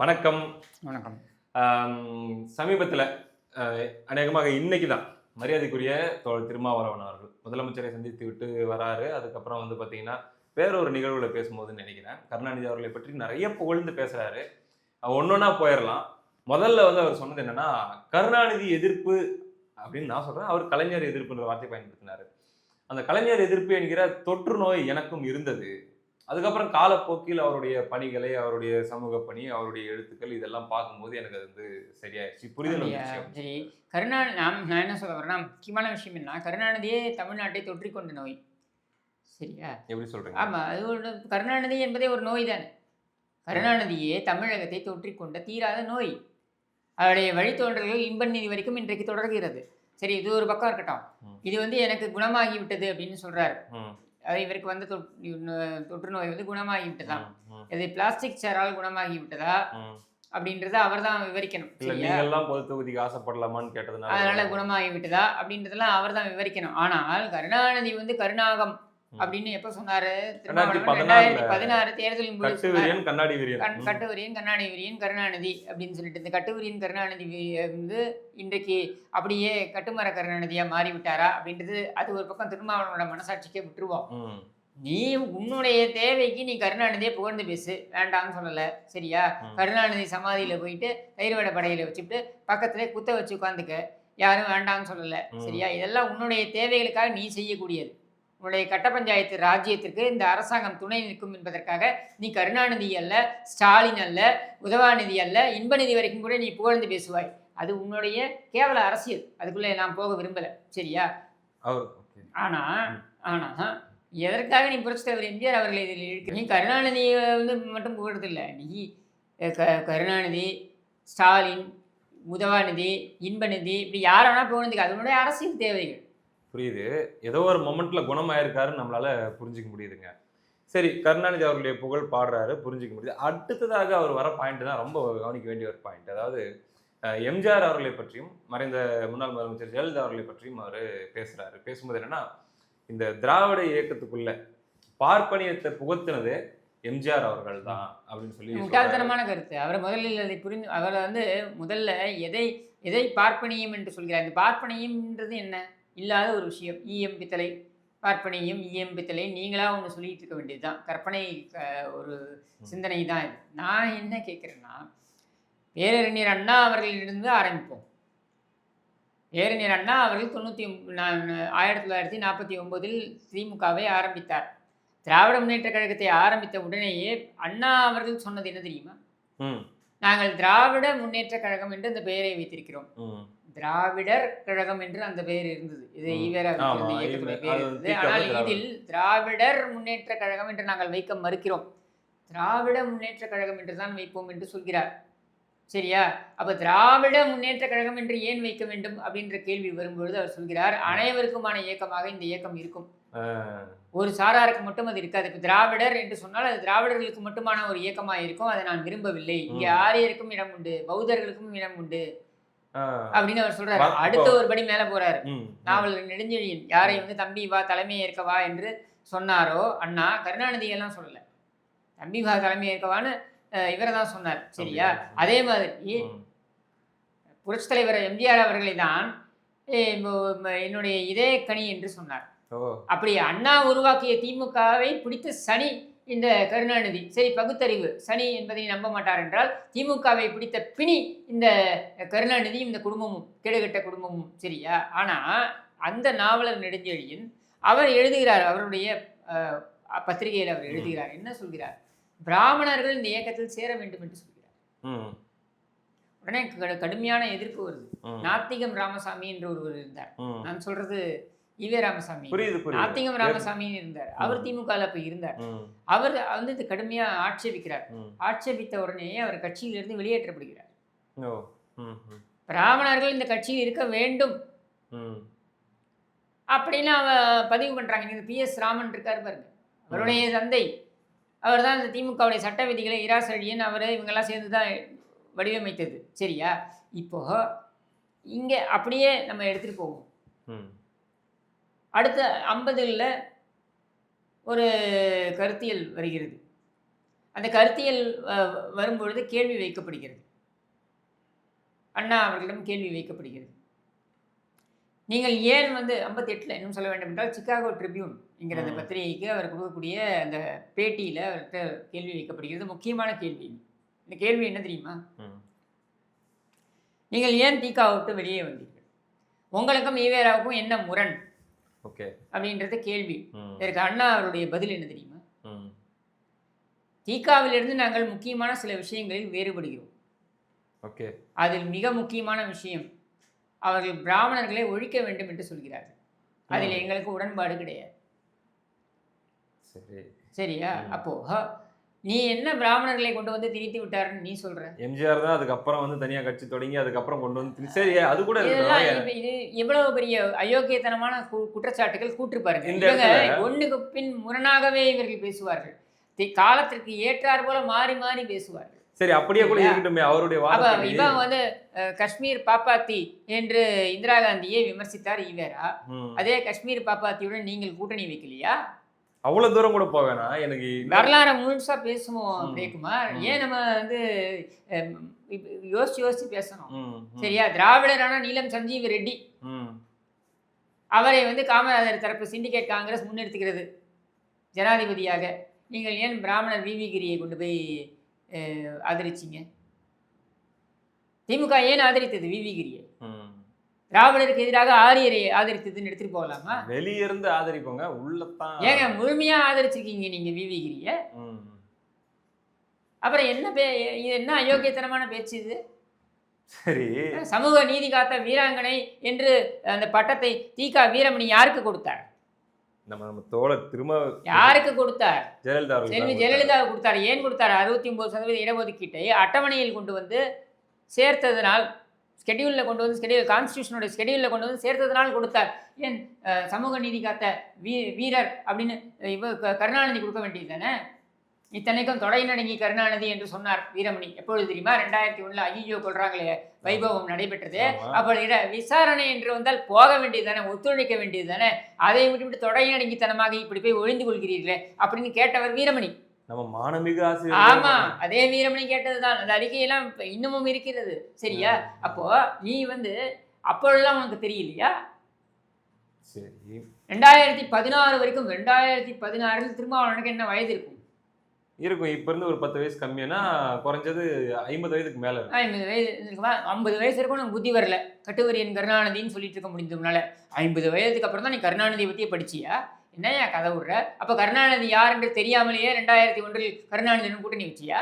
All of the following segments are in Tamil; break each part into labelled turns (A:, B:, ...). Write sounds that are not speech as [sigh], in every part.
A: வணக்கம்.
B: வணக்கம்.
A: சமீபத்தில் அநேகமாக இன்னைக்கு தான் மரியாதைக்குரிய தோழர் திருமாவளவன் அவர்கள் முதலமைச்சரை சந்தித்து விட்டு வராரு. அதுக்கப்புறம் வந்து பார்த்தீங்கன்னா வேறொரு நிகழ்வுல பேசும்போதுன்னு நினைக்கிறேன். கருணாநிதி அவர்களை பற்றி நிறைய புகழ்ந்து பேசுறாரு. ஒன்னொன்னா போயிடலாம் முதல்ல வந்து அவர் சொன்னது என்னன்னா கருணாநிதி எதிர்ப்பு அப்படின்னு நான் சொல்றேன். அவர் கலைஞர் எதிர்ப்புன்ற வார்த்தை பயன்படுத்தினாரு. அந்த கலைஞர் எதிர்ப்பு என்கிற தொற்று நோய் எனக்கும் இருந்தது. அதுக்கப்புறம் காலப்போக்கில் அவருடைய பணிகளை அவருடைய சமூக பணி அவருடைய எழுத்துக்கள் இதெல்லாம் பார்க்கும்போது எனக்கு அது வந்து சரியாயிடுச்சு. புரிதல்
B: சரி. கருணாநிதி நான் நான் என்ன சொல்ல வரேன்னா முக்கியமான விஷயம் என்ன? கருணாநிதியே தமிழ்நாட்டை தொற்றிக்கொண்ட நோய். சரியா?
A: எப்படி சொல்றீங்க?
B: ஆமா அது ஒரு கருணாநிதி என்பதே ஒரு நோய் தானே. கருணாநிதியே தமிழகத்தை தொற்றிக்கொண்ட தீராத நோய். அவருடைய வழித்தோன்றல்கள் இன்பநிதி வரைக்கும் இன்றைக்கு தொடர்கிறது. சரி இது ஒரு பக்கம் இருக்கட்டும். இது வந்து எனக்கு குணமாகி விட்டது அப்படின்னு சொல்றாரு. இவருக்கு வந்து தொற்று நோய் வந்து குணமாகி விட்டதா
A: ம், ம்,
B: இது பிளாஸ்டிக் சேரால் குணமாகி விட்டதா. அப்படின்றத அவர் தான் விவரிக்கணும்
A: இல்ல
B: சரியா?
A: நீங்க எல்லாம் பொது தொகுதிக்கு ஆசைப்படலாமான்னு கேட்டதுனால
B: அதனால குணமாகி விட்டதா அப்படின்றதெல்லாம் அவர் தான் விவரிக்கணும். ஆனால் கருணாநிதி வந்து கருணாகம். அப்படின்னு எப்ப சொன்னாரு?
A: ரெண்டாயிரத்தி
B: பதினாறு தேர்தலின் போது
A: கட்டு. விரியன் கண்ணாடி விரியன்.
B: கண்
A: ம்,
B: கட்டுவரியன் கருணாநிதி விரியன் கருணாநிதி அப்படின்னு சொல்லிட்டு இந்த கட்டுவரியன் கருணாநிதி வந்து இன்றைக்கு அப்படியே கட்டுமர கருணாநிதியா மாறி விட்டாரா அப்படின்றது அது ஒரு பக்கம் திருமாவளவனோட மனசாட்சிக்கே விட்டுருவோம். நீ உன்னுடைய தேவைக்கு நீ கருணாநிதியை புகழ்ந்து பேசு வேண்டாம்னு சொல்லல சரியா. கருணாநிதி சமாதியில போயிட்டு தயிர்வடை படையில வச்சுட்டு பக்கத்துல குத்த வச்சு உட்காந்துக்க யாரும் வேண்டாம்னு சொல்லல. சரியா? இதெல்லாம் உன்னுடைய தேவைகளுக்காக நீ செய்யக்கூடியது. உன்னுடைய கட்ட பஞ்சாயத்து ராஜ்யத்திற்கு இந்த அரசாங்கம் துணை நிற்கும் என்பதற்காக நீ கருணாநிதி அல்ல ஸ்டாலின் அல்ல உதவாநிதி அல்ல இன்பநிதி வரைக்கும் கூட நீ புகழ்ந்து பேசுவாய். அது உன்னுடைய கேவல அரசியல். அதுக்குள்ளே நான் போக விரும்பல. சரியா. ஆனா
A: ம்.
B: ஆனா எதற்காக நீ புரட்சி தலைவர் எம்ஜிஆர் அவர்களை இதில் இழுக்க நீ கருணாநிதியை வந்து மட்டும் புகழ்றதில்ல. நீ க கருணாநிதி ஸ்டாலின் உதவாநிதி இன்பநிதி இப்படி யாரை வேணா புகழ்ந்துக்க. அது உன்னுடைய அரசியல் தேவைகள்.
A: புரியுது. ஏதோ ஒரு மொமெண்ட்ல குணமாயிருக்காருன்னு நம்மளால புரிஞ்சுக்க முடியுதுங்க. சரி கருணாநிதி அவர்களுடைய புகழ் பாடுறாரு புரிஞ்சுக்க முடியுது. அடுத்ததாக அவர் வர பாயிண்ட் தான் ரொம்ப கவனிக்க வேண்டிய ஒரு பாயிண்ட் அதாவது எம்ஜிஆர் அவர்களை பற்றியும் மறைந்த முன்னாள் முதலமைச்சர் ஜெயலலிதா அவர்களை பற்றியும் அவர் பேசுறாரு. பேசும்போது என்னன்னா இந்த திராவிட இயக்கத்துக்குள்ள பார்ப்பனியத்தை புகுத்தினது எம்ஜிஆர் அவர்கள் தான் அப்படின்னு சொல்லி.
B: முட்டாள்தனமான கருத்து. அவரை முதலில் அதை புரிந்து அவரை வந்து முதல்ல எதை எதை பார்ப்பனியம் என்று சொல்கிறார்? இந்த பார்ப்பனியம்ன்றது என்ன? இல்லாத ஒரு விஷயம். ஈயம் பித்தளை பார்ப்பனியம் ஈயம் பித்தளை நீங்களா ஒன்று சொல்லிட்டு இருக்க வேண்டியதுதான். கற்பனை க- ஒரு சிந்தனை தான் இது. நான் என்ன கேட்குறேன்னா பேரறிஞர் அண்ணா அவர்களிலிருந்து ஆரம்பிப்போம். பேரறிஞர் அண்ணா அவர்கள் தொண்ணூற்றி ஆயிரத்தி தொள்ளாயிரத்தி நாற்பத்தி ஒம்போதில் திமுகவை ஆரம்பித்தார். திராவிட முன்னேற்ற கழகத்தை ஆரம்பித்த உடனேயே அண்ணா அவர்கள் சொன்னது என்ன தெரியுமா? நாங்கள் திராவிட முன்னேற்ற கழகம் என்று அந்த பெயரை வைத்திருக்கிறோம். திராவிடர் கழகம் என்று அந்த பெயர் இருந்தது. இது. ஈவேரா பெயர் இருந்தது. ஆனால். இதில் திராவிடர் முன்னேற்ற கழகம் என்று நாங்கள் வைக்க மறுக்கிறோம். திராவிட முன்னேற்ற கழகம் என்று தான் வைப்போம் என்று சொல்கிறார். சரியா? அப்ப திராவிட முன்னேற்ற கழகம் என்று ஏன் வைக்க வேண்டும் அப்படின்ற கேள்வி வரும்பொழுது அவர் சொல்கிறார் அனைவருக்குமான இயக்கமாக இந்த இயக்கம் இருக்கும். ஒரு சாராருக்கு மட்டும் அது இருக்காது. இப்போ திராவிடர் என்று சொன்னால் அது திராவிடர்களுக்கு மட்டுமான ஒரு இயக்கமா இருக்கும் அதை நான் விரும்பவில்லை. இங்கே. ஆரியருக்கும் இடம் உண்டு பௌத்தர்களுக்கும் இடம் உண்டு. அப்படின்னு அவர் சொல்றாரு. அடுத்த ஒரு படி மேல போறாரு. நாவல் நெடுஞ்செழியன் யாரை வந்து தம்பி வா தலைமை ஏற்கவா என்று சொன்னாரோ? அண்ணா கருணாநிதி எல்லாம் சொல்லல. தம்பி வா தலைமை ஏற்கவான்னு இவரை தான் சொன்னார். சரியா? அதே மாதிரி புரட்சி தலைவர் எம்ஜிஆர் அவர்களை தான் என்னுடைய இதய கனி என்று சொன்னார். அப்படி அண்ணா உருவாக்கிய திமுகவை பிடித்த சனி இந்த கருணாநிதி. சரி பகுத்தறிவு. சனி என்பதை நம்ப மாட்டார் என்றால் திமுகவை பிடித்த பிணி இந்த கருணாநிதியும் இந்த குடும்பமும் கெடுகட்ட குடும்பமும். சரியா? ஆனா அந்த நாவலர் நெடுஞ்செழியன் அவர் எழுதுகிறார் அவருடைய அஹ், பத்திரிகையில் அவர் எழுதுகிறார். என்ன சொல்கிறார்? பிராமணர்கள் இந்த இயக்கத்தில் சேர வேண்டும் என்று சொல்கிறார். உடனே கடு- கடுமையான எதிர்ப்பு வருது. நாத்திகம் ராமசாமி என்று ஒருவர் இருந்தார். நான் சொல்றது ஈவே ராமசாமி.
A: புரியுது
B: நாத்திகம் ராமசாமின்னு இருந்தார். அவர். திமுகவில் அப்ப இருந்தார். அவர் வந்து இது கடுமையா ஆட்சேபிக்கிறார். ஆட்சேபித்த உடனே அவர் கட்சியிலிருந்து வெளியேற்றப்படுகிறார். பிராமணர்கள் இந்த கட்சியில் இருக்க வேண்டும். அப்படின்னு அவ பதிவு பண்றாங்க. நீங்க பி எஸ் ராமன் இருக்காரு பாருங்க. அவருடைய தந்தை. அவர் தான் இந்த திமுகவுடைய சட்ட விதிகளை இராசழியன் அவர் இவங்கெல்லாம் சேர்ந்து தான் வடிவமைத்தது. சரியா? இப்போ இங்கே அப்படியே நம்ம எடுத்துகிட்டு போவோம். அடுத்த ஐம்பதுகளில் ஒரு கருத்தியல் வருகிறது. அந்த கருத்தியல் வரும்பொழுது கேள்வி வைக்கப்படுகிறது. அண்ணா அவர்களிடம் கேள்வி வைக்கப்படுகிறது. நீங்கள் ஏன் வந்து 58 இன்னும் சொல்ல வேண்டும் என்றால் சிக்காகோ ட்ரிபியூன் என்கிற அந்த. பத்திரிகைக்கு அவர் கொடுக்கக்கூடிய அந்த பேட்டியில் அவர்கிட்ட கேள்வி வைக்கப்படுகிறது. முக்கியமான கேள்வி இந்த கேள்வி என்ன தெரியுமா. நீங்கள் ஏன் தீகா விட்டு வெளியே வந்தீர்கள்? உங்களுக்கும் ஈவேராவுக்கும் என்ன முரண்?
A: ஓகே.
B: அப்படின்றது கேள்வி. இதற்கு அண்ணா அவருடைய பதில் என்ன தெரியுமா. தீகாவிலிருந்து நாங்கள் முக்கியமான சில விஷயங்களில் வேறுபடுகிறோம்.
A: ஓகே.
B: அதில் மிக முக்கியமான விஷயம் அவர்கள் பிராமணர்களை ஒழிக்க வேண்டும் என்று சொல்கிறார்கள். அதில். எங்களுக்கு உடன்பாடு கிடையாது.
A: சரி.
B: சரியா. அப்போ நீ என்ன பிராமணர்களை கொண்டு வந்து திணித்து விட்டாருன்னு நீ சொல்ற?
A: எம்ஜிஆர் தான் அதுக்கப்புறம் வந்து தனியா கட்சி தொடங்கி அதுக்கப்புறம் கொண்டு வந்து சரி அது கூட
B: இது எவ்வளவு பெரிய அயோக்கியத்தனமான குற்றச்சாட்டுகள் கூற்று பாருங்க. இவங்க பின் முரணாகவே இவர்கள் பேசுவார்கள். காலத்திற்கு ஏற்றார் போல மாறி மாறி பேசுவார்கள்.
A: சரி அப்படியே கூட? இருக்கட்டுமே அவருடைய
B: இவன் வந்து காஷ்மீர் பாப்பாத்தி என்று இந்திரா காந்தியை விமர்சித்தார் ஈவேரா. அதே காஷ்மீர் பாப்பாத்தியுடன் நீங்கள் கூட்டணி வைக்கலையா?
A: அவ்வளவு தூரம் கூட வேணாம். எனக்கு
B: வரலாறை முழுசா பேசுவோம்
A: ம்.
B: ஏன் நம்ம வந்து யோசிச்சு யோசிச்சு பேசணும். சரியா? திராவிடரான நீலம் சஞ்சீவ் ரெட்டி. அவரை வந்து காமராஜர் தரப்பு சிண்டிகேட் காங்கிரஸ் முன்னிறுத்துகிறது ஜனாதிபதியாக. நீங்கள் ஏன் பிராமணர் விவி கிரியை கொண்டு போய் ஆதரிச்சீங்க? திமுக ஏன் ஆதரித்தது விவி கிரியை
A: ம்.
B: திராவிடருக்கு எதிராக ஆரியரை ஆதரித்ததுன்னு எடுத்துட்டு போகலாமா?
A: வெளியிருந்து ஆதரிப்போங்க உள்ளத்தான்.
B: ஏங்க முழுமையா ஆதரிச்சிருக்கீங்க நீங்க விவி கிரியை
A: ம்.
B: அப்புறம் என்ன பே இது என்ன அயோக்கியத்தனமான பேச்சு இது?
A: சரி.
B: சமூக நீதி காத்த வீராங்கனை என்று அந்த பட்டத்தை தீகா வீரமணி யாருக்கு கொடுத்தார்?
A: நம்ம நம்ம தோழர் திரும்ப
B: யாருக்கு கொடுத்தார்?
A: ஜெயலலிதா
B: செல்வி
A: தான்
B: ஜெயலலிதாவுக்கு கொடுத்தார். ஏன் கொடுத்தார்? அறுபத்தி ஒன்பது சதவீத இடஒதுக்கீட்டை அட்டவணையில் கொண்டு வந்து சேர்த்ததனால் ஸ்கெடியூலில் கொண்டு வந்து ஸ்கெடியூல் கான்ஸ்டியூஷனோட ஸ்கெடியூலில் கொண்டு வந்து சேர்த்ததனால் கொடுத்தார். ஏன் சமூக நீதி காத்த வீ வீரர் அப்படின்னு இவ கருணாநிதி கொடுக்க வேண்டியது தானே? இத்தனைக்கும் தொடை நடுங்கி கருணாநிதி என்று சொன்னார் வீரமணி. எப்பொழுது தெரியுமா? ரெண்டாயிரத்தி ஒண்ணுல ஐயோ கொள்றாங்களே வைபவம் நடைபெற்றது. அப்போ விசாரணை என்று வந்தால் போக வேண்டியது தானே ஒத்துழைக்க வேண்டியது தானே? அதை விட்டுவிட்டு தொடை நடுங்கித்தனமாக இப்படி போய் ஒழிந்து கொள்கிறீர்களே அப்படின்னு கேட்டவர் வீரமணி.
A: நம்ம மானமிகு ஆசிரியர்
B: ஆமா. அதே வீரமணி கேட்டதுதான். அந்த அறிக்கையெல்லாம் இப்ப இன்னமும் இருக்கிறது. சரியா? அப்போ நீ வந்து அப்பொழுதெல்லாம் உனக்கு தெரியலையா?
A: சரி.
B: ரெண்டாயிரத்தி பதினாறு வரைக்கும் ரெண்டாயிரத்தி பதினாறில் திருமாவளவனுக்கு என்ன வயது இருக்கும்?
A: இருக்கும். இப்ப இருந்து ஒரு பத்து வயசு கம்மியானா குறைஞ்சது ஐம்பது வயதுக்கு மேல இருக்கும்.
B: ஐம்பது வயசு இருக்குமா? ஐம்பது வயசு இருக்கும் உனக்கு புத்தி வரல. கட்டுவரியன் கருணாநிதின்னு சொல்லிட்டு இருக்க முடிந்ததுனால ஐம்பது வயதுக்கு அப்புறம் தான் நீ கருணாநிதியை பற்றியே படிச்சியா? என்னையா கதை விடுற? அப்போ கருணாநிதி யார் என்று தெரியாமலேயே ரெண்டாயிரத்தி ஒன்றில் கருணாநிதியுடன் கூட்டணி வச்சியா?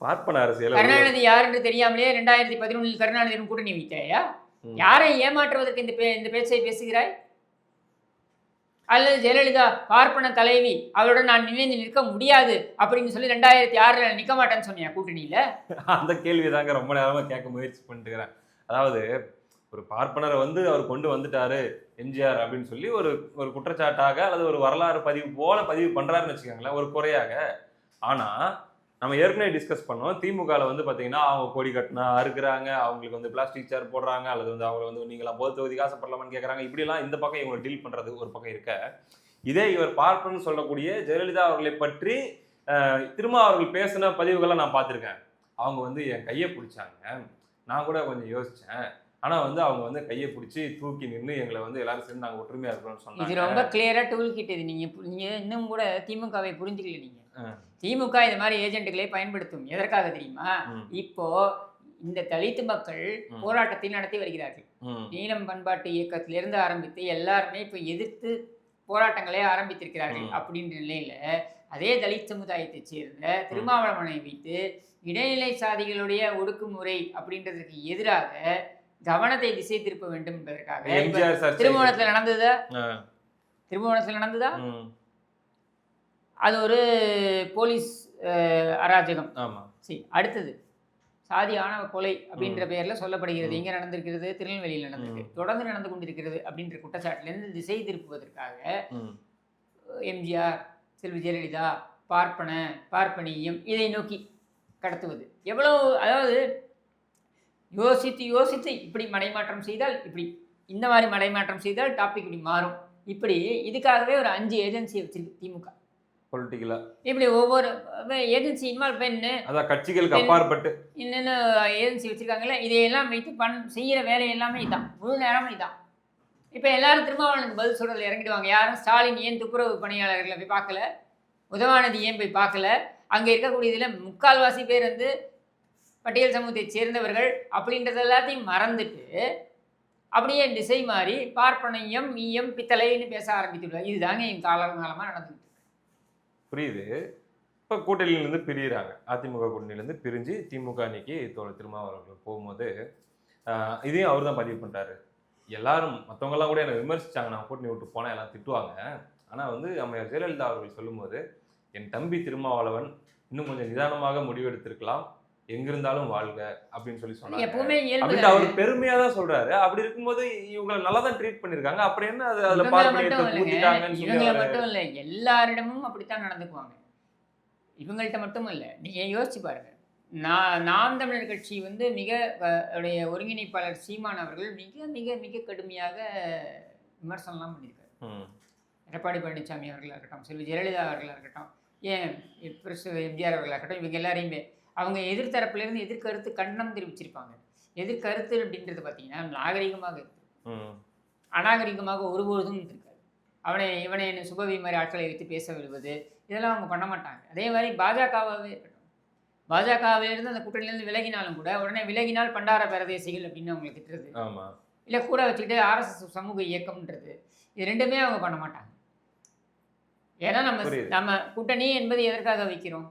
A: பார்ப்பன அரசியல்
B: கருணாநிதி யார் என்று தெரியாமலேயே ரெண்டாயிரத்தி பதினொன்றில் கருணாநிதியுடன் கூட்டணி வைத்தாயா. யாரை ஏமாற்றுவதற்கு இந்த பே இந்த பேச்சை பேசுகிறாய்? அல்லது ஜெயலலிதா பார்ப்பன தலைவி அவருடன் நான் நினைந்து நிற்க முடியாது அப்படின்னு சொல்லி ரெண்டாயிரத்தி ஆறுல நிற்க மாட்டேன்னு சொன்னியா கூட்டணியில?
A: அந்த கேள்வி தாங்க ரொம்ப நேரமா கேட்க முயற்சி பண்ணிட்டு அதாவது ஒரு பார்ப்பனரை வந்து அவர் கொண்டு வந்துட்டாரு எம்ஜிஆர் அப்படின்னு சொல்லி ஒரு ஒரு குற்றச்சாட்டாக அல்லது ஒரு வரலாறு பதிவு போல பதிவு பண்ணுறாருன்னு வச்சுக்கோங்களேன் ஒரு குறையாக. ஆனால் நம்ம ஏற்கனவே டிஸ்கஸ் பண்ணோம் திமுகவில் வந்து பார்த்தீங்கன்னா அவங்க கொடி கட்டினா அறுக்கிறாங்க அவங்களுக்கு வந்து பிளாஸ்டிக் சேர் போடுறாங்க அல்லது வந்து அவங்க வந்து நீங்களாம் பொது தொகுதி ஆசைப்படலாமான்னு கேட்குறாங்க இப்படிலாம் இந்த பக்கம் இவங்க டீல் பண்ணுறது ஒரு பக்கம் இருக்க. இதே இவர் பார்ப்பன்னு சொல்லக்கூடிய ஜெயலலிதா அவர்களை பற்றி திரும்ப அவர்கள் பேசின பதிவுகளை நான் பார்த்துருக்கேன். அவங்க வந்து என் கையை பிடிச்சாங்க. நான் கூட கொஞ்சம் யோசித்தேன் ஆனா வந்து அவங்க வந்து கையை பிடிச்சி தூக்கி நின்று எங்களை வந்து எல்லாரும் சேர்ந்து நாங்க ஒற்றுமையா இருக்கிறோம்னு
B: இது
A: சொன்னாங்க
B: ரொம்ப கிளியரா டூல் கிட் இது. நீங்க பு- நீங்க இன்னும் கூட திமுகவை புரிஞ்சுக்கல நீங்க.
A: ஆ.
B: திமுக இந்த மாதிரி ஏஜென்ட்டுகளை பயன்படுத்தும். எதற்காக தெரியுமா? இப்போ இந்த தலித்து மக்கள். போராட்டத்தை நடத்தி வருகிறார்கள்.
A: ம்,
B: நீலம் பண்பாட்டு இயக்கத்திலிருந்து ஆரம்பித்து எல்லாருமே இப்போ எதிர்த்து போராட்டங்களை ஆரம்பித்திருக்கிறார்கள். அப்படின்ற நிலையில அதே தலித் சமுதாயத்தைச் சேர்ந்த திருமாவளவனை வைத்து இடைநிலை சாதிகளுடைய ஒடுக்குமுறை அப்படின்றதுக்கு எதிராக கவனத்தை திசை திருப்ப வேண்டும் என்பதற்காக. திருமணத்துல நடந்ததா? திருமணத்துல நடந்ததா? அது ஒரு போலீஸ் அராஜகம். சரி அடுத்தது. சாதி ஆணவ கொலை அப்படின்ற பெயர்ல சொல்லப்படுகிறது. எங்க நடந்திருக்கிறது? திருநெல்வேலியில் நடந்திருக்கு. தொடர்ந்து நடந்து கொண்டிருக்கிறது அப்படின்ற குற்றச்சாட்டிலிருந்து திசை திருப்புவதற்காக எம்ஜிஆர் செல்வி ஜெயலலிதா பார்ப்பன பார்ப்பனியம் இதை நோக்கி கடத்துவது. எவ்வளவு அதாவது யோசித்து யோசித்து இப்படி மடைமாற்றம் செய்தால் இப்படி இந்த மாதிரி மடைமாற்றம் செய்தால் டாபிக் இப்படி மாறும். இப்படி இதுக்காகவே ஒரு அஞ்சு ஏஜென்சியை வச்சிருக்கு திமுக.
A: பொலிட்டிக்கலா
B: இப்படி ஒவ்வொரு ஏஜென்சி இன்வால்வ் பண்ணு
A: அதான் கட்சிகளுக்கு அப்பாற்பட்டு.
B: இன்னொன்று ஏஜென்சி வச்சுருக்காங்கல்ல இதையெல்லாம் வைத்து பண் செய்கிற வேலை எல்லாமே இதான். முழு நேரமும் இதான். இப்போ எல்லாரும் திருமாவளவனுக்கு பதில் சொல்கிறதுல இறங்கிடுவாங்க. யாரும் ஸ்டாலின் ஏன் துப்புரவு பணியாளர்களை போய் பார்க்கல? உதவாநிதி ஏன் போய் பார்க்கல? அங்கே இருக்கக்கூடியதில் முக்கால்வாசி பேர் வந்து பட்டியல் சமூகத்தைச் சேர்ந்தவர்கள் அப்படின்றது எல்லாத்தையும் மறந்துட்டு அப்படியே திசை மாறி பார்ப்பனையம் ஈயம் பித்தளைன்னு பேச ஆரம்பித்துடுவாங்க இதுதாங்க என் காலங்காலமாக நடந்துக்கிட்டு
A: புரியுது. இப்போ கூட்டணியிலேருந்து பிரியிறாங்க. அதிமுக கூட்டணியிலேருந்து பிரிஞ்சு திமுக அன்னைக்கு தோழர் திருமாவளவர்கள் போகும்போது இதையும் அவர் தான் பதிவு பண்ணுறாரு எல்லாரும் மற்றவங்கெல்லாம் கூட என்னை விமர்சிச்சாங்க. நான் கூட்டணி விட்டு போனால் எல்லாம் திட்டுவாங்க. ஆனால் வந்து அம்மையார் ஜெயலலிதா அவர்கள் சொல்லும்போது என் தம்பி திருமாவளவன் இன்னும் கொஞ்சம் நிதானமாக முடிவெடுத்திருக்கலாம். எங்கிருந்தாலும் வாழ்க அப்படின்னு சொல்லி சொன்னாங்க.
B: எப்பவுமே
A: அப்படின்ட்டு அவர் பெருமையா தான் சொல்றாரு. அப்படி இருக்கும்போது இவங்களை நல்லா தான் ட்ரீட் பண்ணிருக்காங்க. அப்புறம் என்ன அது அதுல பூத்திட்டாங்கன்னு சொல்லி
B: மட்டும் இல்லை. எல்லாரிடமும் அப்படித்தான் நடந்துக்குவாங்க. இவங்கள்ட்ட மட்டும் இல்லை. நீங்க யோசிச்சு பாருங்க. நான் நாம் தமிழர் கட்சி வந்து மிக உடைய ஒருங்கிணைப்பாளர் சீமான் அவர்கள் மிக மிக மிக கடுமையாக விமர்சனம்லாம் பண்ணியிருக்காரு. எடப்பாடி பழனிசாமி அவர்களாக இருக்கட்டும் செல்வி ஜெயலலிதா அவர்களாக இருக்கட்டும் ஏன் பிரசு எம்ஜிஆர் அவர்களாக இருக்கட்டும் இவங்க எல்லாரையுமே அவங்க எதிர்த்தரப்புலேருந்து எதிர்கருத்து கண்டனம் தெரிவிச்சிருப்பாங்க. எதிர்கருத்து அப்படின்றது பார்த்தீங்கன்னா நாகரிகமாக இருக்கு. அநாகரிகமாக ஒருபொழுதும் இருக்காது அவனை இவனை என்ன சுபவி மாதிரி ஆட்களை வைத்து பேச விடுவது இதெல்லாம் அவங்க பண்ண மாட்டாங்க. அதே மாதிரி பாஜகவாகவே இருக்கட்டும். பாஜகவிலிருந்து அந்த கூட்டணியிலிருந்து விலகினாலும் கூட உடனே விலகினால் பண்டார பிரதேசிகள் அப்படின்னு அவங்களை திட்டுறது. இல்லை கூட வச்சுக்கிட்டு ஆர்எஸ்எஸ் சமூக இயக்கம்ன்றது இது ரெண்டுமே அவங்க பண்ண மாட்டாங்க. ஏன்னா நம்ம. நம்ம கூட்டணி என்பது எதற்காக வைக்கிறோம்?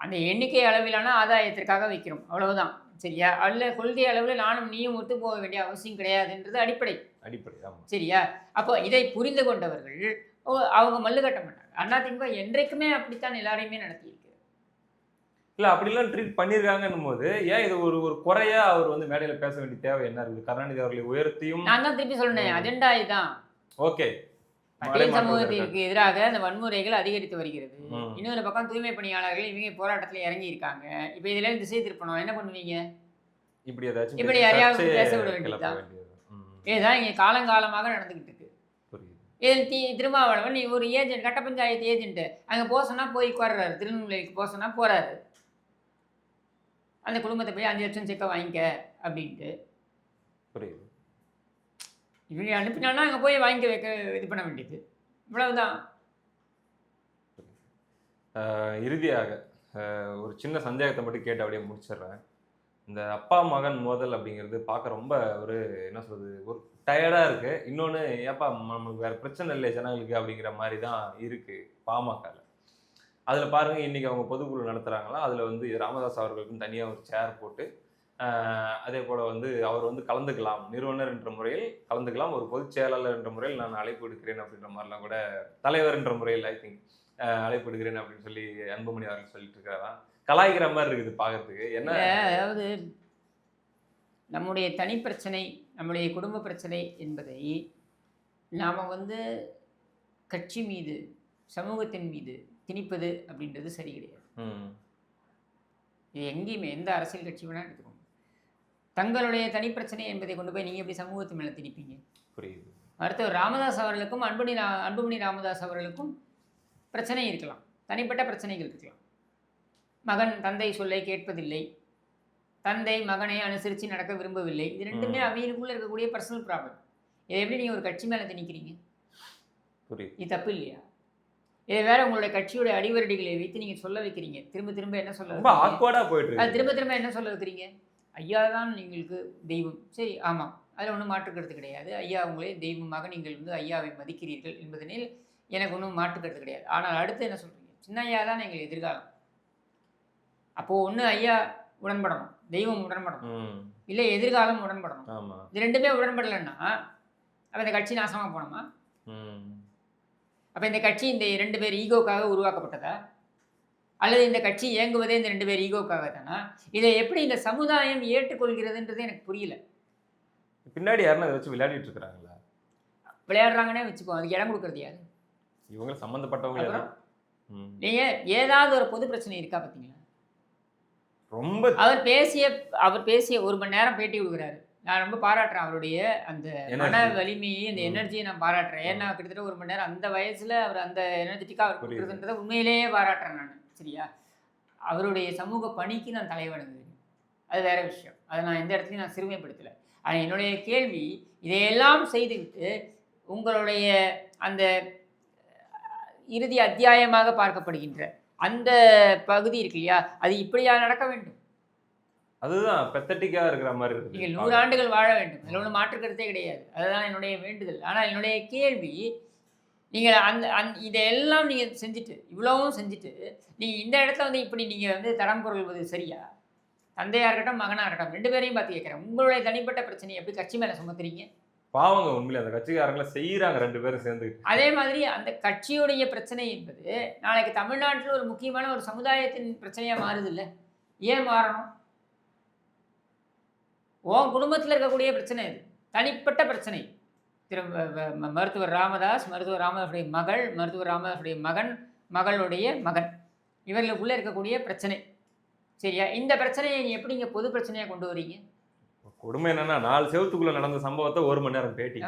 B: அந்த எண்ணிக்கை அளவிலான ஆதாயத்திற்காக வைக்கிறோம். அவ்வளவுதான். சரியா? அல்ல கொள்கை அளவில் நானும் நீயும் ஒத்து போக வேண்டிய அவசியம் கிடையாதுன்றது அடிப்படை.
A: அடிப்படை
B: சரியா? அப்போ இதை புரிந்து கொண்டவர்கள் அவங்க மல்லு கட்ட மாட்டாங்க. அதிமுக என்றைக்குமே அப்படித்தான் எல்லாரையுமே நடத்தி இருக்கு
A: இல்ல அப்படிலாம் ட்ரீட் பண்ணிருக்காங்கன்னும் போது ஏன் இது ஒரு ஒரு குறையா அவர் வந்து மேடையில பேச வேண்டிய தேவை என்ன? இருக்குது கருணாநிதி அவர்களை உயர்த்தியும்
B: நான் தான் திருப்பி சொன்னேன். அஜெண்டா இதுதான்.
A: ஓகே.
B: பட்டியல் சமூகத்திற்கு எதிராக அந்த வன்முறைகள் அதிகரித்து வருகிறது. இன்னொரு பக்கம் தூய்மை பணியாளர்கள் இவங்க போராட்டத்தில் இறங்கி இருக்காங்க இப்போ இதுல திசை திருப்பணும். என்ன பண்ணுவீங்க?
A: இப்படி ஏதாச்சும்
B: இப்படி யாரையாவது பேச விட வேண்டியதுதான். இதுதான் இங்கே காலங்காலமாக நடந்துகிட்டு இருக்கு. இதில் தி திருமாவளவன் ஒரு ஏஜென்ட் கட்ட பஞ்சாயத்து ஏஜென்ட் அங்கே போக சொன்னா போய் உட்கார்றாரு. திருநெல்வேலிக்கு போக சொன்னா போறாரு. அந்த குடும்பத்தை போய் அஞ்சு லட்சம் செக்கை வாங்கிக்க அப்படின்ட்டு.
A: புரியுது.
B: இவங்க அனுப்பினாலும் அங்கே போய் வாங்கிக்க வைக்க இது பண்ண வேண்டியது. இவ்வளவுதான்.
A: இறுதியாக ஒரு சின்ன சந்தேகத்தை மட்டும் கேட்டு அப்படியே முடிச்சிடுறேன். இந்த அப்பா மகன் மோதல் அப்படிங்கிறது பார்க்க ரொம்ப ஒரு என்ன சொல்கிறது ஒரு டயர்டாக இருக்குது இன்னொன்று ஏப்பா நம்மளுக்கு வேறு பிரச்சனை இல்லை ஜனங்களுக்கு அப்படிங்கிற மாதிரி தான் இருக்குது பாமகவில் அதில் பாருங்கள் இன்றைக்கி அவங்க பொதுக்குழு நடத்துகிறாங்களா அதில் வந்து ராமதாஸ் அவர்களுக்கும் தனியாக ஒரு சேர் போட்டு அதே போல வந்து அவர் வந்து கலந்துக்கலாம். நிறுவனர் என்ற முறையில் கலந்துக்கலாம். ஒரு பொதுச் செயலாளர் என்ற முறையில் நான் அழைப்பு விடுக்கிறேன் அப்படின்ற மாதிரிலாம் கூட தலைவர் என்ற முறையில் ஐ திங்க் அழைப்பு விடுக்கிறேன் அப்படின்னு சொல்லி அன்புமணி அவர்கள் சொல்லிட்டு இருக்கிறாரா கலாய்க்கிற மாதிரி இருக்குது பார்க்கறதுக்கு. என்ன?
B: அதாவது நம்முடைய தனிப்பிரச்சனை நம்முடைய குடும்ப பிரச்சனை என்பதை நாம் வந்து கட்சி மீது சமூகத்தின் மீது திணிப்பது அப்படின்றது சரி கிடையாது.
A: ம்,
B: இது எங்கேயுமே எந்த அரசியல் கட்சி வேணால் எடுத்துக்கோங்க. தங்களுடைய தனிப்பிரச்சனை என்பதை கொண்டு போய் நீங்கள் எப்படி சமூகத்து மேலே திணிப்பீங்க?
A: புரியுது.
B: அடுத்து ராமதாஸ் அவர்களுக்கும் அன்புமணி ரா அன்புமணி ராமதாஸ் அவர்களுக்கும் பிரச்சனை இருக்கலாம். தனிப்பட்ட பிரச்சனைகள் இருக்கலாம். மகன் தந்தை சொல்லை கேட்பதில்லை. தந்தை மகனை அனுசரித்து நடக்க விரும்பவில்லை. இது ரெண்டுமே
A: ம்.
B: அவைகளுக்குள்ள இருக்கக்கூடிய பர்சனல் ப்ராப்ளம் இதை எப்படி நீங்கள் ஒரு கட்சி மேலே திணிக்கிறீங்க?
A: புரியுது.
B: இது தப்பு இல்லையா? இதை வேற உங்களுடைய கட்சியோட அடிவரடிகளை வைத்து நீங்கள் சொல்ல வைக்கிறீங்க. திரும்ப திரும்ப என்ன சொல்ல திரும்ப திரும்ப என்ன சொல்ல வைக்கிறீங்க? ஐயா தான் எங்களுக்கு தெய்வம். சரி ஆமாம் அதில் ஒன்றும் மாற்றுக்கிறது கிடையாது. ஐயா உங்களே தெய்வமாக நீங்கள் வந்து ஐயாவை மதிக்கிறீர்கள் என்பதனில் எனக்கு ஒன்றும் மாற்றுக்கிறது கிடையாது. ஆனால் அடுத்து என்ன சொல்கிறீங்க சின்ன ஐயா தான் எங்கள் எதிர்காலம். அப்போது ஒன்று ஐயா உடன்படணும். தெய்வம் உடன்படணும். இல்லை எதிர்காலம் உடன்படணும். இது ரெண்டுமே உடன்படலைன்னா அப்போ இந்த கட்சி நாசமாக போனோமா? அப்போ இந்த கட்சி இந்த ரெண்டு பேர் ஈகோக்காக உருவாக்கப்பட்டதா? அல்லது இந்த கட்சி இயங்குவதே இந்த ரெண்டு பேர் ஈகோக்காக தானா இதை எப்படி இந்த சமுதாயம் ஏற்றுக்கொள்கிறதுன்றது எனக்கு புரியல.
A: பின்னாடி யாருன்னா வச்சு விளையாடிட்டு இருக்கிறாங்களா?
B: விளையாடுறாங்கன்னே வச்சுப்போம் அதுக்கு இடம் கொடுக்கறது யாரு?
A: இவங்க சம்மந்தப்பட்டவங்க.
B: நீங்கள் ஏதாவது ஒரு பொது பிரச்சனை இருக்கா பார்த்தீங்களா?
A: ரொம்ப
B: அவர் பேசிய அவர் பேசிய ஒரு மணி நேரம் பேட்டி கொடுக்குறாரு. நான் ரொம்ப பாராட்டுறேன் அவருடைய அந்த மன. வலிமையை அந்த. எனர்ஜியை நான் பாராட்டுறேன். ஏன்னா கிட்டத்தட்ட ஒரு மணி நேரம் அந்த வயசுல அவர் அந்த எனர்ஜெட்டிக்காக அவர். கொடுக்குறதுன்றதை உண்மையிலேயே பாராட்டுறேன் நான். சரியா? அவருடைய சமூக பணிக்கு நான் தலைவணங்குகிறேன் அது. வேற விஷயம். அதை நான் எந்த இடத்துலையும் நான் சிறுமைப்படுத்தலை. ஆனால் என்னுடைய கேள்வி இதையெல்லாம் செய்துவிட்டு உங்களுடைய அந்த இறுதி அத்தியாயமாக பார்க்கப்படுகின்ற அந்த பகுதி இருக்கு இல்லையா? அது இப்படியா நடக்க வேண்டும்?
A: அதுதான் பெத்தட்டிக்கா இருக்கிற மாதிரி இருக்கு
B: நீங்கள் நூறு ஆண்டுகள் வாழ வேண்டும். அதில் ஒன்றும் மாற்று கருத்தே கிடையாது. அதுதான் என்னுடைய வேண்டுதல். ஆனால் என்னுடைய கேள்வி நீங்கள் அந்த அந் இதையெல்லாம் நீங்கள் செஞ்சுட்டு இவ்வளவும் செஞ்சுட்டு நீங்கள் இந்த இடத்துல வந்து இப்படி நீங்கள் வந்து தரம் பொருள்வது சரியா? தந்தையாக இருக்கட்டும் மகனாக இருக்கட்டும் ரெண்டு பேரையும் பார்த்து கேட்குறேன். உங்களுடைய தனிப்பட்ட பிரச்சனையை எப்படி கட்சி மேலே சுமத்துறீங்க?
A: பாவங்க உண்மையிலே அந்த கட்சிக்காரங்கள செய்யறாங்க ரெண்டு பேரும் சேர்ந்து.
B: அதே மாதிரி அந்த கட்சியுடைய பிரச்சனை என்பது நாளைக்கு தமிழ்நாட்டில் ஒரு முக்கியமான ஒரு சமுதாயத்தின் பிரச்சனையாக மாறுது இல்லை ஏன் மாறணும்? உன் குடும்பத்தில் இருக்கக்கூடிய பிரச்சனை இது தனிப்பட்ட பிரச்சனை. திரு மருத்துவர் ராமதாஸ் மருத்துவர் ராமதாஸுடைய மகள் மருத்துவர் ராமதாஸுடைய மகன் மகளுடைய மகன். இவர்களுக்குள்ளே இருக்கக்கூடிய பிரச்சனை. சரியா? இந்த பிரச்சனையை நீ எப்படி இங்கே பொது பிரச்சனையாக கொண்டு வரீங்க?
A: கொடுமை என்னன்னா நாலு செவத்துக்குள்ள நடந்த சம்பவத்தை ஒரு மணி நேரம் பேட்டி.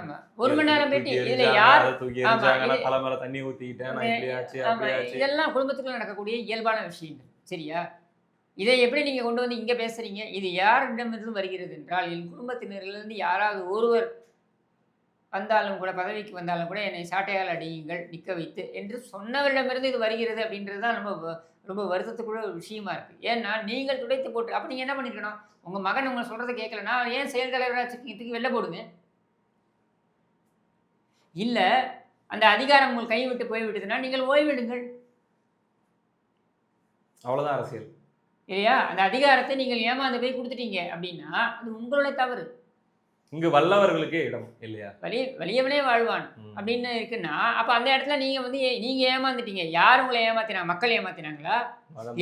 B: ஒரு மணி நேரம் பேட்டி. இதில் யார்
A: தூக்கி எரிஞ்சாங்க தண்ணி ஊத்திக்கிட்டேன் இப்படி ஆச்சு அப்படி
B: ஆமா,
A: ஆச்சு.
B: இதெல்லாம் குடும்பத்துக்குள்ள நடக்கக்கூடிய இயல்பான விஷயங்கள். சரியா? இதை எப்படி நீங்க கொண்டு வந்து இங்க பேசுறீங்க? இது யாரிடமிருந்து வருகிறது என்றால் என் குடும்பத்தினரிலிருந்து யாராவது ஒருவர் வந்தாலும் கூட பதவிக்கு வந்தாலும் கூட என்னை சாட்டையால் அடியுங்கள் நிற்க வைத்து என்று சொன்னவரிடமிருந்து இது வருகிறது அப்படின்றது தான் ரொம்ப ரொம்ப வருத்தத்துக்குள்ள ஒரு விஷயமா இருக்கு. ஏன்னா நீங்கள் துடைத்து போட்டு அப்ப நீங்க என்ன பண்ணிருக்கணும்? உங்க மகன் உங்களை சொல்றதை கேட்கலன்னா ஏன் செயல் தலைவராக தூக்கி வெளில போடுங்க? இல்ல அந்த அதிகாரம் உங்கள் கை விட்டு போய்விட்டதுன்னா நீங்கள் ஓய்விடுங்கள்.
A: அவ்வளவுதான் அரசியல்.
B: இல்லையா? அந்த அதிகாரத்தை நீங்கள் ஏமாந்து போய் கொடுத்துட்டீங்க அப்படின்னா அது உங்களுடைய தவறு.
A: இங்கு வல்லவர்களுக்கே இடம் இல்லையா?
B: வலி வலியவனே வாழ்வான். அப்படின்னு இருக்குன்னா அப்போ அந்த இடத்துல நீங்கள் வந்து நீங்க ஏமாந்துட்டீங்க. யார் உங்களை ஏமாத்தினாங்க மக்கள் ஏமாத்தினாங்களா.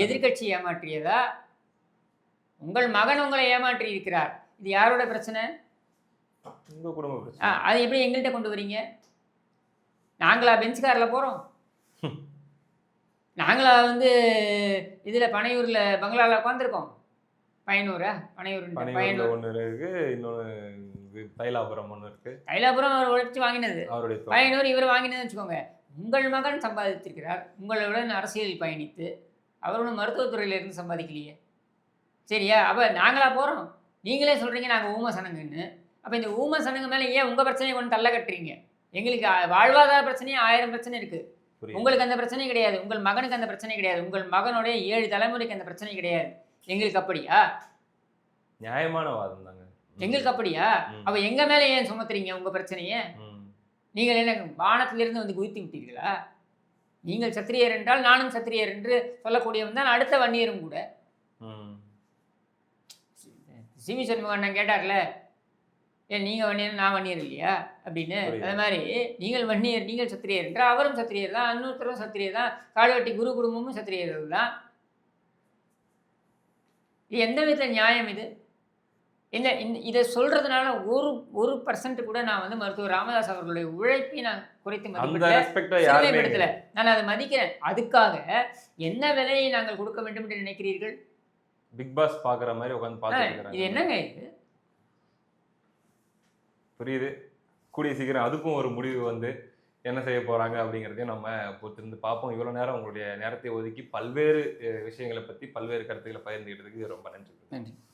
B: எதிர்க்கட்சி ஏமாற்றியதா? உங்கள் மகன் உங்களை ஏமாற்றி இருக்கிறார். இது யாரோட பிரச்சனை?
A: உங்க குடும்ப
B: அது எப்படி எங்கள்கிட்ட கொண்டு வரீங்க? நாங்களா பெஞ்ச் காரில் போகிறோம் [laughs] நாங்களா வந்து இதில் பனையூரில் பங்களாவில் உட்காந்துருக்கோம் பயனூரா? பனையூர் பயனூர்
A: ஒண்ணு இருக்கு இன்னொன்னு இது தைலாபுரம் ஒண்ணு இருக்கு.
B: தைலாபுரம் அவர் உழைச்சி வாங்கினது.
A: அவருடைய.
B: பயனூர் இவர் வாங்கினதுன்னு வச்சுக்கோங்க. உங்கள் மகன் சம்பாதித்திருக்கிறார். உங்களுடன் அரசியலில் பயணித்து அவர் ஒன்றும் மருத்துவத்துறையில இருந்து சம்பாதிக்கலையே. சரியா? அப்போ நாங்களா போகிறோம் நீங்களே சொல்கிறீங்க நாங்கள் ஊம சனங்கன்னு. அப்போ இந்த ஊம சனங்க மேலே ஏன் உங்கள் பிரச்சனையை கொண்டு தள்ள கட்டுறீங்க? எங்களுக்கு வாழ்வாதார பிரச்சனையே ஆயிரம் பிரச்சனை இருக்குது. உங்களுக்கு அந்த பிரச்சனை கிடையாது. உங்கள் மகனுக்கு அந்த பிரச்சனை கிடையாது. உங்கள் மகனுடைய ஏழு தலைமுறைக்கு அந்த பிரச்சனை கிடையாது. எங்களுக்கு அப்படியா?
A: நியாயமான வாதம் தாங்க.
B: எங்களுக்கு அப்படியா?
A: ம்.
B: அப்போ எங்கள் மேலே ஏன் சுமத்துறீங்க உங்கள் பிரச்சனையை. நீங்கள் என்ன வானத்திலிருந்து வந்து குதித்து விட்டீர்களா? நீங்கள் சத்திரியர் என்றால் நானும் சத்திரியர் என்று சொல்லக்கூடியவன் தான் அடுத்த வன்னியரும் கூட. சிவி சண்முகம் அண்ணன் கேட்டார்ல ஏன் நீங்கள் வன்னியர் நான் வன்னியர் இல்லையா? அப்படின்னு. அது மாதிரி நீங்கள் வன்னியர் நீங்கள் சத்திரியர் என்றால் அவரும் சத்திரியர் தான் இன்னொருத்தரும் சத்திரியர் தான் காடுவெட்டி குரு குடும்பமும் சத்திரியர்கள் தான். இது எந்த விதத்தில் நியாயம் இது? இந்த இந்த இதை சொல்றதுனால ஒரு ஒரு பர்சன்ட் கூட நான் வந்து மருத்துவர் ராமதாஸ் அவர்களுடைய உழைப்பை நான் குறைத்து மதிப்பிடல நான் அதை மதிக்கிறேன். அதுக்காக என்ன விலையை நாங்கள் கொடுக்க வேண்டும் என்று நினைக்கிறீர்கள்?
A: பிக் பாஸ் பாக்குற மாதிரி உட்காந்து பாத்துட்டு
B: இது என்னங்க இது?
A: புரியுது. கூடிய சீக்கிரம் அதுக்கும் ஒரு முடிவு வந்து என்ன செய்ய போறாங்க அப்படிங்கிறதையும் நம்ம பொறுத்திருந்து பார்ப்போம். இவ்வளவு நேரம் உங்களுடைய நேரத்தை ஒதுக்கி பல்வேறு விஷயங்களை பத்தி பல்வேறு கருத்துக்களை பகிர்ந்துக்கிட்டதுக்கு ரொம்ப நன்றி.
B: நன்றி.